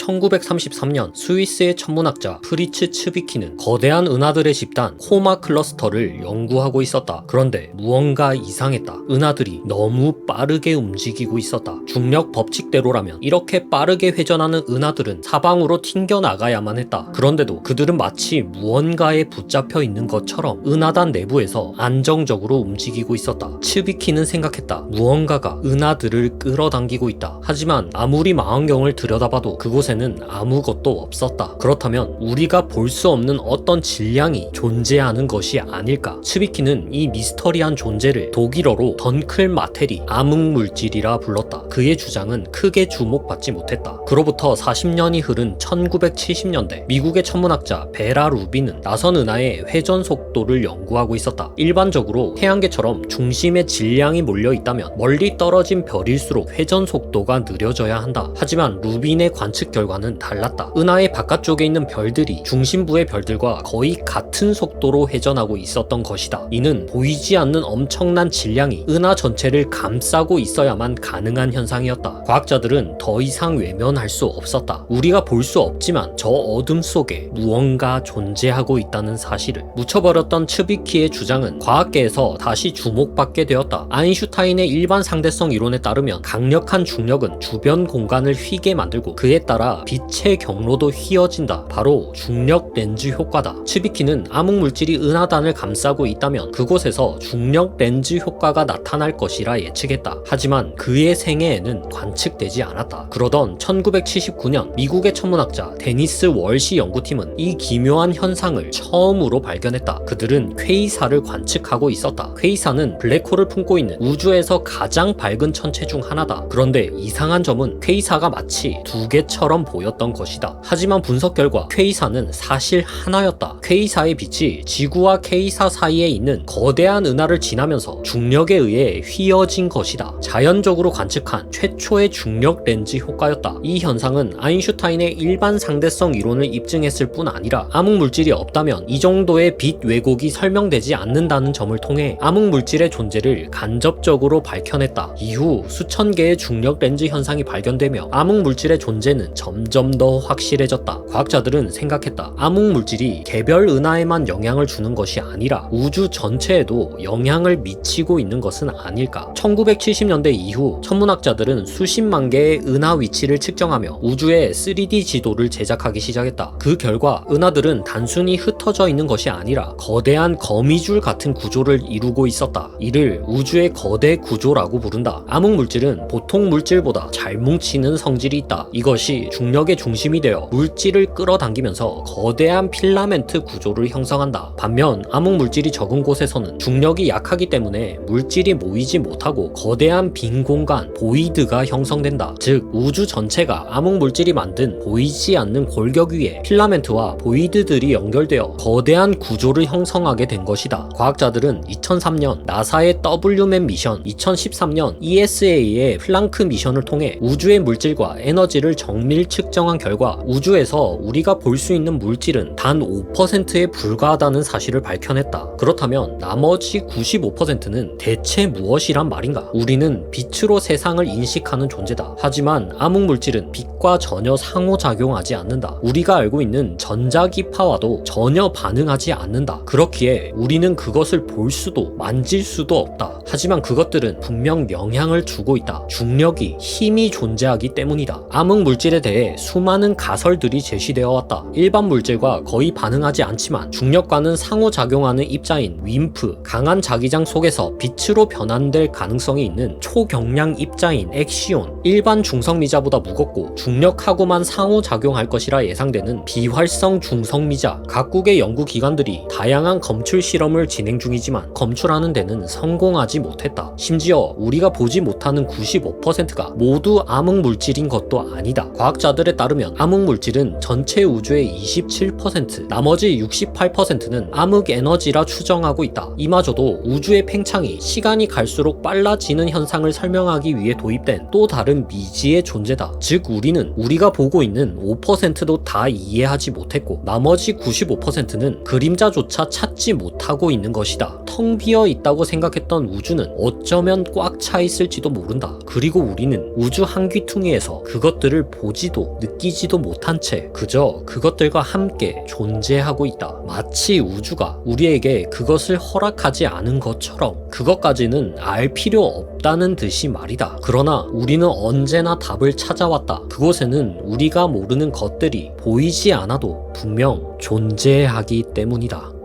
1933년 스위스의 천문학자 프리츠 츠비키는 거대한 은하들의 집단 코마 클러스터를 연구하고 있었다. 그런데 무언가 이상했다. 은하들이 너무 빠르게 움직이고 있었다. 중력 법칙대로라면 이렇게 빠르게 회전하는 은하들은 사방으로 튕겨 나가야만 했다. 그런데도 그들은 마치 무언가에 붙잡혀 있는 것처럼 은하단 내부에서 안정적으로 움직이고 있었다. 츠비키는 생각했다. 무언가가 은하들을 끌어당기고 있다. 하지만 아무리 망원경을 들여다봐도 그곳에 는 아무것도 없었다. 그렇다면 우리가 볼 수 없는 어떤 질량이 존재하는 것이 아닐까? 츠비키는 이 미스터리한 존재를 독일어로 던클 마테리 암흑 물질이라 불렀다. 그의 주장은 크게 주목받지 못했다. 그로부터 40년이 흐른 1970년대 미국의 천문학자 베라 루비는 나선 은하의 회전 속도를 연구하고 있었다. 일반적으로 태양계처럼 중심에 질량이 몰려 있다면 멀리 떨어진 별일수록 회전 속도가 느려져야 한다. 하지만 루빈의 관측 결 과는 달랐다. 은하의 바깥쪽에 있는 별들이 중심부의 별들과 거의 같은 속도로 회전하고 있었던 것이다. 이는 보이지 않는 엄청난 질량이 은하 전체를 감싸고 있어야만 가능한 현상이었다. 과학자들은 더 이상 외면할 수 없었다. 우리가 볼 수 없지만 저 어둠 속에 무언가 존재하고 있다는 사실을 묻혀버렸던 츠비키의 주장은 과학계에서 다시 주목받게 되었다. 아인슈타인의 일반 상대성 이론에 따르면 강력한 중력은 주변 공간을 휘게 만들고 그에 따라 빛의 경로도 휘어진다. 바로 중력 렌즈 효과다. 츠비키는 암흑 물질이 은하단을 감싸고 있다면 그곳에서 중력 렌즈 효과가 나타날 것이라 예측했다. 하지만 그의 생애에는 관측되지 않았다. 그러던 1979년 미국의 천문학자 데니스 월시 연구팀은 이 기묘한 현상을 처음으로 발견했다. 그들은 퀘이사를 관측하고 있었다. 퀘이사는 블랙홀을 품고 있는 우주에서 가장 밝은 천체 중 하나다. 그런데 이상한 점은 퀘이사가 마치 두 개처럼 보였던 것이다. 하지만 분석 결과 퀘이사는 사실 하나였다. 퀘이사의 빛이 지구와 퀘이사 사이에 있는 거대한 은하를 지나면서 중력에 의해 휘어진 것이다. 자연적으로 관측한 최초의 중력 렌즈 효과였다. 이 현상은 아인슈타인의 일반 상대성 이론을 입증했을 뿐 아니라 암흑 물질이 없다면 이 정도의 빛 왜곡이 설명되지 않는다는 점을 통해 암흑 물질의 존재를 간접적으로 밝혀냈다. 이후 수천 개의 중력 렌즈 현상이 발견되며 암흑 물질의 존재는 점점 더 확실해졌다. 과학자들은 생각했다. 암흑 물질이 개별 은하에만 영향을 주는 것이 아니라 우주 전체에도 영향을 미치고 있는 것은 아닐까. 1970년대 이후 천문학자들은 수십만 개의 은하 위치를 측정하며 우주의 3D 지도를 제작하기 시작했다. 그 결과 은하들은 단순히 흩어져 있는 것이 아니라 거대한 거미줄 같은 구조를 이루고 있었다. 이를 우주의 거대 구조라고 부른다. 암흑 물질은 보통 물질보다 잘 뭉치는 성질이 있다. 이것이 중력의 중심이 되어 물질을 끌어당기면서 거대한 필라멘트 구조를 형성한다. 반면 암흑 물질이 적은 곳에서는 중력이 약하기 때문에 물질이 모이지 못하고 거대한 빈 공간 보이드가 형성된다. 즉 우주 전체가 암흑 물질이 만든 보이지 않는 골격 위에 필라멘트와 보이드들이 연결되어 거대한 구조를 형성하게 된 것이다. 과학자들은 2003년 나사의 WMAP 미션, 2013년 ESA의 플랑크 미션을 통해 우주의 물질과 에너지를 정밀 측정한 결과 우주에서 우리가 볼 수 있는 물질은 단 5%에 불과하다는 사실을 밝혀냈다. 그렇다면 나머지 95%는 대체 무엇이란 말인가? 우리는 빛으로 세상을 인식하는 존재다. 하지만 암흑 물질은 빛과 전혀 상호작용하지 않는다. 우리가 알고 있는 전자기파와도 전혀 반응하지 않는다. 그렇기에 우리는 그것을 볼 수도 만질 수도 없다. 하지만 그것들은 분명 영향을 주고 있다. 중력이 힘이 존재하기 때문이다. 암흑 물질에 대해 수많은 가설들이 제시되어 왔다. 일반 물질과 거의 반응하지 않지만 중력과는 상호작용하는 입자인 윈프, 강한 자기장 속에서 빛으로 변환될 가능성이 있는 초경량 입자인 엑시온, 일반 중성미자보다 무겁고 중력하고만 상호작용할 것이라 예상되는 비활성 중성미자, 각국의 연구기관들이 다양한 검출 실험을 진행 중이지만 검출하는 데는 성공하지 못했다. 심지어 우리가 보지 못하는 95%가 모두 암흑 물질인 것도 아니다. 과학자 들에 따르면 암흑 물질은 전체 우주의 27%, 나머지 68%는 암흑 에너지라 추정하고 있다. 이마저도 우주의 팽창이 시간이 갈수록 빨라지는 현상을 설명하기 위해 도입된 또 다른 미지의 존재다. 즉 우리는 우리가 보고 있는 5%도 다 이해하지 못했고 나머지 95%는 그림자조차 찾지 못하고 있는 것이다. 텅 비어 있다고 생각했던 우주는 어쩌면 꽉 차 있을지도 모른다. 그리고 우리는 우주 한 귀퉁이에서 그것들을 보 지도 느끼지도 못한 채 그저 그것들과 함께 존재하고 있다. 마치 우주가 우리에게 그것을 허락하지 않은 것처럼 그것까지는 알 필요 없다는 듯이 말이다. 그러나 우리는 언제나 답을 찾아왔다. 그곳에는 우리가 모르는 것들이 보이지 않아도 분명 존재하기 때문이다.